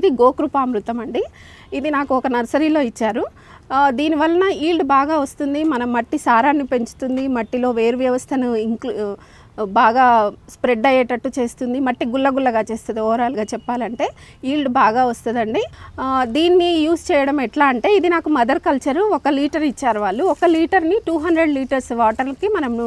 ఇది గోకృపామృతం అండి. ఇది నాకు ఒక నర్సరీలో ఇచ్చారు. దీనివలన ఈల్డ్ బాగా వస్తుంది. మన మట్టి సారాన్ని పెంచుతుంది. మట్టిలో వేరు వ్యవస్థను ఇంక్లూ బాగా స్ప్రెడ్ అయ్యేటట్టు చేస్తుంది మట్టి గుల్లగుల్లగా చేస్తుంది ఓవరాల్గా చెప్పాలంటే. ఈల్డ్ బాగా వస్తుందండి. దీన్ని యూస్ చేయడం ఎట్లా అంటే ఇది నాకు మదర్ కల్చర్ ఒక లీటర్ ఇచ్చారు వాళ్ళు. ఒక లీటర్ని టూ హండ్రెడ్ లీటర్స్ వాటర్కి మనము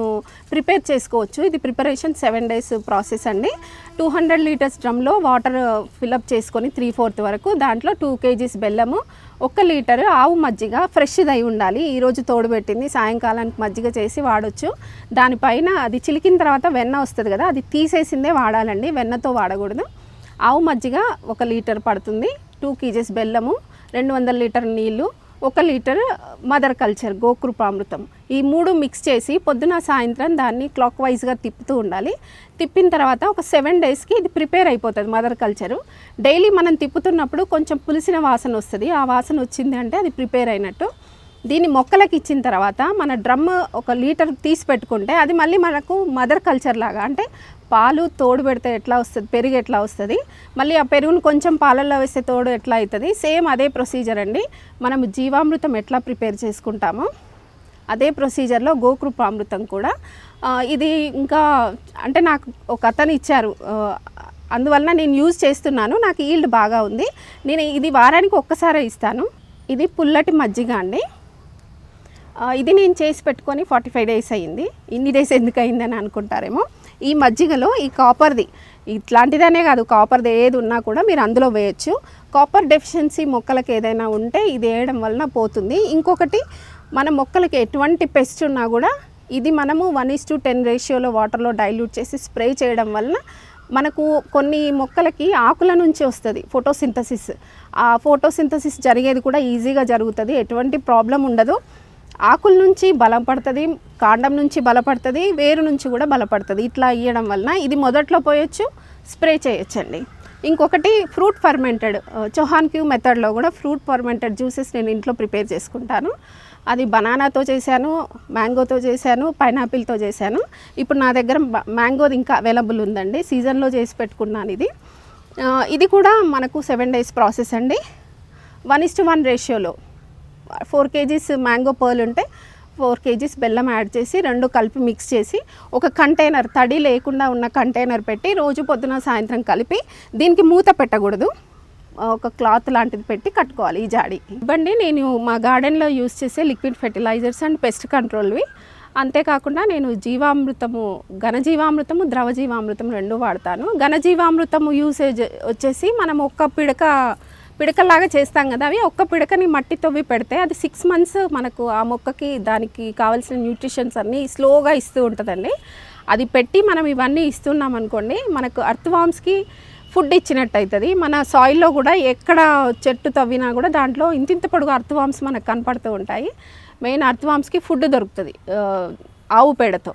ప్రిపేర్ చేసుకోవచ్చు. ఇది ప్రిపరేషన్ సెవెన్ డేస్ ప్రాసెస్ అండి. టూ హండ్రెడ్ లీటర్స్ డ్రమ్లో వాటర్ ఫిలప్ చేసుకొని త్రీ ఫోర్త్ వరకు దాంట్లో టూ కేజీస్ బెల్లము ఒక లీటరు ఆవు మజ్జిగ ఫ్రెష్దై ఉండాలి. ఈరోజు తోడుపెట్టింది. సాయంకాలానికి మజ్జిగ చేసి వాడొచ్చు. దానిపైన అది చిలికిన తర్వాత వెన్న వస్తుంది కదా అది తీసేసిందే వాడాలండి. వెన్నతో వాడకూడదు. ఆవు మజ్జిగ ఒక లీటర్ పడుతుంది. టూ కేజీస్ బెల్లము రెండు వందల లీటర్ నీళ్ళు ఒక లీటర్ మదర్ కల్చర్ గోకృపామృతం. ఈ మూడు మిక్స్ చేసి పొద్దున సాయంత్రం దాన్ని క్లాక్ వైజ్గా తిప్పుతూ ఉండాలి. తిప్పిన తర్వాత ఒక సెవెన్ డేస్కి ఇది ప్రిపేర్ అయిపోతుంది మదర్ కల్చరు. డైలీ మనం తిప్పుతున్నప్పుడు కొంచెం పులిసిన వాసన వస్తుంది. ఆ వాసన వచ్చింది అంటే అది ప్రిపేర్ అయినట్టు దీన్ని మొక్కలకి ఇచ్చిన తర్వాత మన డ్రమ్ ఒక లీటర్ తీసి పెట్టుకుంటే అది మళ్ళీ మనకు మదర్ కల్చర్ లాగా అంటే పాలు తోడు పెడితే ఎట్లా వస్తుంది పెరుగు ఎట్లా వస్తుంది మళ్ళీ ఆ పెరుగును కొంచెం పాలల్లో వేస్తే తోడు ఎట్లా అవుతుంది సేమ్ అదే ప్రొసీజర్ అండి. మనం జీవామృతం ఎట్లా ప్రిపేర్ చేసుకుంటామో అదే ప్రొసీజర్లో గోకృపామృతం కూడా. ఇది ఇంకా అంటే నాకు ఒక అతను ఇచ్చారు అందువలన నేను యూజ్ చేస్తున్నాను నాకు ఈల్డ్ బాగా ఉంది. నేను ఇది వారానికి ఒక్కసారే ఇస్తాను. ఇది పుల్లటి మజ్జిగ అండి. ఇది నేను చేసి పెట్టుకొని ఫార్టీ ఫైవ్ డేస్ అయ్యింది. ఇన్ని డేస్ ఎందుకు అయిందని అనుకుంటారేమో. ఈ మజ్జిగలో ఈ కాపర్ది ఇట్లాంటిదనే కాదు కాపర్ది ఏది ఉన్నా కూడా మీరు అందులో వేయచ్చు. కాపర్ డెఫిషియన్సీ మొక్కలకు ఏదైనా ఉంటే ఇది వేయడం వలన పోతుంది. ఇంకొకటి మన మొక్కలకి ఎటువంటి పెస్ట్ ఉన్నా కూడా ఇది మనము వన్ ఇస్ టు టెన్ రేషియోలో వాటర్లో డైల్యూట్ చేసి స్ప్రే చేయడం వలన మనకు కొన్ని మొక్కలకి ఆకుల నుంచి వస్తుంది ఫోటోసింథసిస్. ఆ ఫోటోసింథసిస్ జరిగేది కూడా ఈజీగా జరుగుతుంది. ఎటువంటి ప్రాబ్లం ఉండదు. ఆకుల నుంచి బలపడుతుంది కాండం నుంచి బలపడుతుంది వేరు నుంచి కూడా బలపడుతుంది ఇట్లా ఇవ్వడం వలన ఇది మొదట్లో పోయొచ్చు స్ప్రే చేయొచ్చండి. ఇంకొకటి ఫ్రూట్ ఫర్మెంటెడ్ చొహాన్ క్యూ మెథడ్లో కూడా ఫ్రూట్ ఫర్మెంటెడ్ జ్యూసెస్ నేను ఇంట్లో ప్రిపేర్ చేసుకుంటాను. అది బనానాతో చేశాను మ్యాంగోతో చేశాను పైనాపిల్తో చేశాను. ఇప్పుడు నా దగ్గర మ్యాంగోది ఇంకా అవైలబుల్ ఉందండి సీజన్లో చేసి పెట్టుకున్నాను ఇది. ఇది కూడా మనకు సెవెన్ డేస్ ప్రాసెస్ అండి. వన్ ఇస్ టు వన్ రేషియోలో. ఫోర్ కేజీస్ మ్యాంగో పర్ల్ ఉంటే ఫోర్ కేజీస్ బెల్లం యాడ్ చేసి రెండు కలిపి మిక్స్ చేసి ఒక కంటైనర్ తడి లేకుండా ఉన్న కంటైనర్ పెట్టి రోజు పొద్దున సాయంత్రం కలిపి దీనికి మూత పెట్టకూడదు. ఒక క్లాత్ లాంటిది పెట్టి కట్టుకోవాలి ఈ జాడి. ఇవ్వండి నేను మా గార్డెన్లో యూస్ చేసే లిక్విడ్ ఫెర్టిలైజర్స్ అండ్ పెస్ట్ కంట్రోల్వి అంతేకాకుండా నేను జీవామృతము ఘనజీవామృతము ద్రవ జీవామృతం రెండు వాడతాను. ఘనజీవామృతము యూసేజ్ వచ్చేసి మనం ఒక్క పిడక పిడకలాగా చేస్తాం కదా అవి ఒక్క పిడకని మట్టి తవ్వి పెడితే అది సిక్స్ మంత్స్ మనకు ఆ మొక్కకి దానికి కావాల్సిన న్యూట్రిషన్స్ అన్నీ స్లోగా ఇస్తూ ఉంటుందండి. అది పెట్టి మనం ఇవన్నీ ఇస్తున్నాం అనుకోండి మనకు అర్థవామ్స్కి ఫుడ్ ఇచ్చినట్టు అవుతుంది మన సాయిల్లో కూడా ఎక్కడ చెట్టు తవ్వినా కూడా దాంట్లో ఇంతింత పొడుగు అర్థవామ్స్ మనకు కనపడుతూ ఉంటాయి. మెయిన్ అర్థవామ్స్కి ఫుడ్ దొరుకుతుంది ఆవు పేడతో.